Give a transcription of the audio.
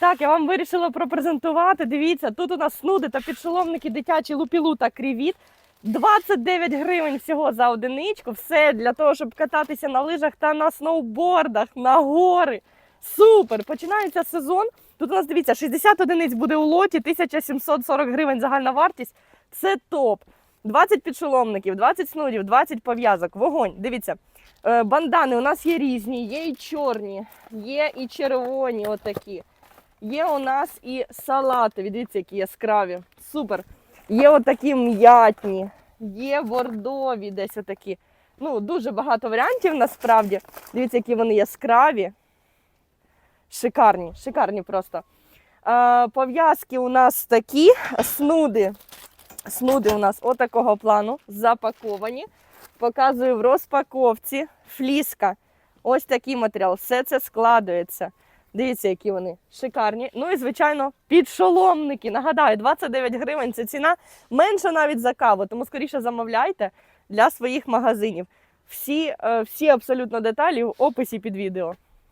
Так, я вам вирішила пропрезентувати. Дивіться, тут у нас снуди та підшоломники дитячі лупілу та крівіт. 29 гривень всього за одиничку. Все для того, щоб кататися на лижах та на сноубордах, на гори. Супер! Починається сезон. Тут у нас дивіться, 60 одиниць буде у лоті, 1740 гривень загальна вартість. Це топ. 20 підшоломників, 20 снудів, 20 пов'язок, вогонь. Дивіться, е, бандани у нас є різні, є і чорні, є і червоні, отакі. Є у нас і салатові, дивіться, які яскраві. Супер. Є отакі м'ятні, є бордові, десь отакі. Ну, дуже багато варіантів насправді. Дивіться, які вони яскраві. Шикарні, шикарні просто. Е, пов'язки у нас такі, снуди. Снуди у нас отакого плану запаковані. Показую в розпаковці. Фліска. Ось такий матеріал. Все це складується. Дивіться, які вони шикарні. Ну і, звичайно, підшоломники. Нагадаю, 29 гривень це ціна менше навіть за каву, тому скоріше замовляйте для своїх магазинів. Всі, е, всі абсолютно деталі в описі під відео.